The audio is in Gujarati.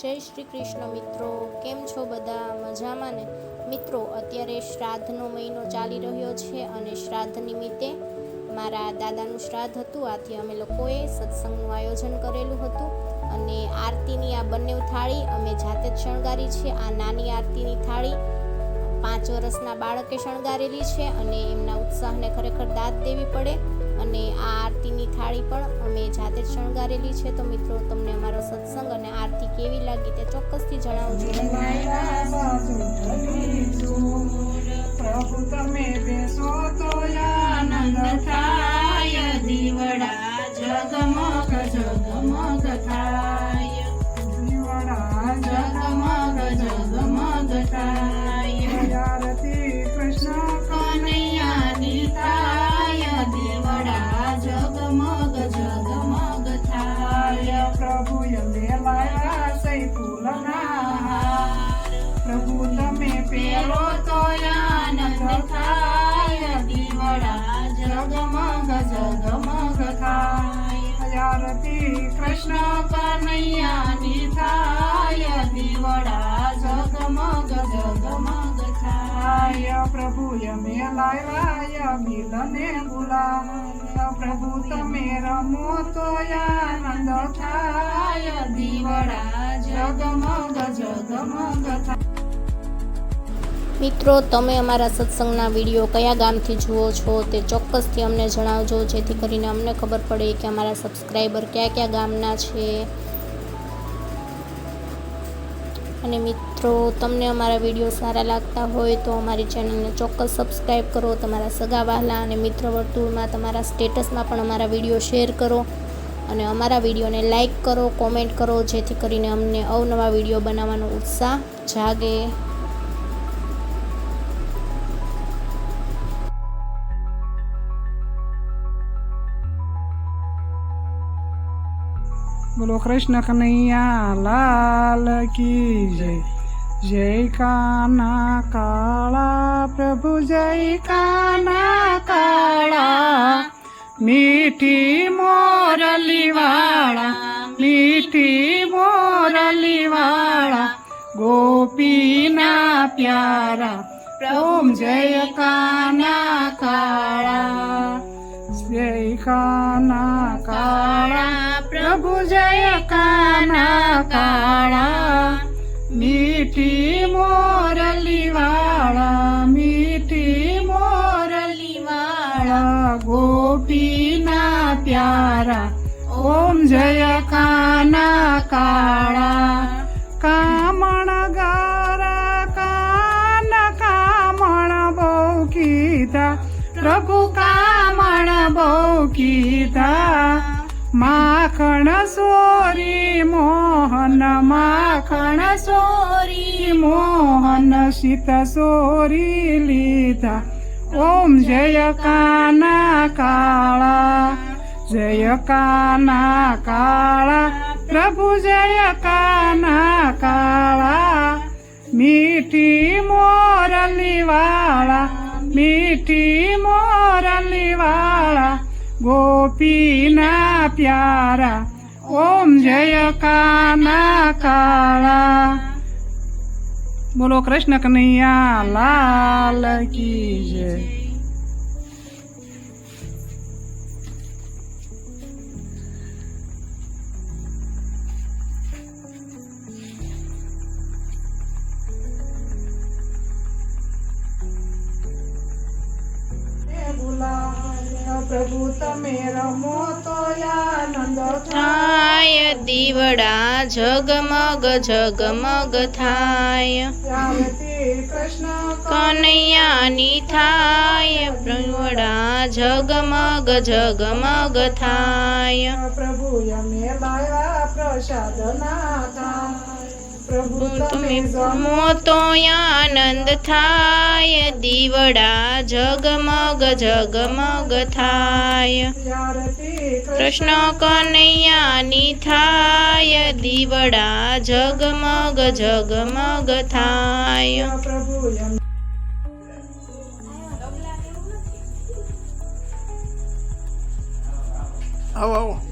જય શ્રી કૃષ્ણ મિત્રો, કેમ છો બધા? મજામાં ને? મિત્રો, અત્યારે શ્રાદ્ધનો મહિનો ચાલી રહ્યો છે અને શ્રાદ્ધ નિમિત્તે મારા દાદાનું શ્રાદ્ધ હતું. આથી અમે લોકોએ સત્સંગનું આયોજન કરેલું હતું અને આરતીની આ બંને થાળી અમે જાતે જ શણગારી છે. આ નાની આરતીની થાળી પાંચ વર્ષના બાળકે શણગારેલી છે અને એમના ઉત્સાહને ખરેખર દાદ દેવી પડે. અને આ આરતીની થાળી પણ અમે જાતે જ શણગારેલી છે. તો મિત્રો, તમને અમારો સત્સંગ અને આરતી કેવી લાગી તે ચોક્કસથી જણાવજો. પ્રભુ તમે બેસો તો કૃષ્ણ કનૈયાની થાય દીવડા જગમગ જગમગ થાય. પ્રભુ અમે લાવ્યા મિલને ગુલામ. પ્રભુ તમે રમો તો આનંદ થાય. દીવડા જગમગ જગમગ થાય. મિત્રો, તમે અમારા સત્સંગના વીડિયો કયા ગામથી જુઓ છો તે ચોક્કસથી અમને જણાવજો, જેથી કરીને અમને ખબર પડે કે અમારા સબસ્ક્રાઈબર કયા કયા ગામના છે. અને મિત્રો, તમને અમારા વીડિયો સારા લાગતા હોય તો અમારી ચેનલને ચોક્કસ સબસ્ક્રાઈબ કરો, તમારા સગા વહાલા અને મિત્ર વર્તુળમાં તમારા સ્ટેટસમાં પણ અમારા વીડિયો શેર કરો. અને અમારા વિડીયોને લાઇક કરો, કોમેન્ટ કરો, જેથી કરીને અમને અવનવા વીડિયો બનાવવાનો ઉત્સાહ જાગે. બોલો કૃષ્ણ કનૈયા, લાલ કી જય. જય કાના કાળા પ્રભુ જય કાના કાળા. મીઠી મોરલીવાળા મીઠી મોરલીવાળા ગોપીના પ્યારા પ્રભુ જય કાના કાળા. કાના કાળા પ્રભુ જય કાના કાળા મીઠી મોરલી વાળા મીઠી મોરલી વાળા ગોપીના પ્યારા ઓમ જય કાના કાળા કીધા માખણ સોરી, મોહન માખણ સોરી, મોહન સીત સોરી લીધા. ઓમ જય કાના કાળા જય કાના કાળા, પ્રભુ જય કાના કાળા. મીઠી મોરલી વાળા મીઠી વાળા ગોપીના પ્યારા ઓમ જય કાના કાળા બોલો કૃષ્ણ કનૈયા લાલ કી જય પ્રભુ તમે રમો તો આનંદ થાય, દીવડા ઝગમગ ઝગમગ થાય. કૃષ્ણ કનૈયાની થાય પ્રવડા ઝગમગ ઝગમગ થાય. પ્રભુ અમે બાયા પ્રસાદ નાથા પ્રભુ તમે તમે તો આનંદ થાય દીવડા જગમગ જગમગ થાય. કૃષ્ણ કનૈયાની થાય દીવડા જગમગ જગમગ થાય. પ્રભુ આવો આવો.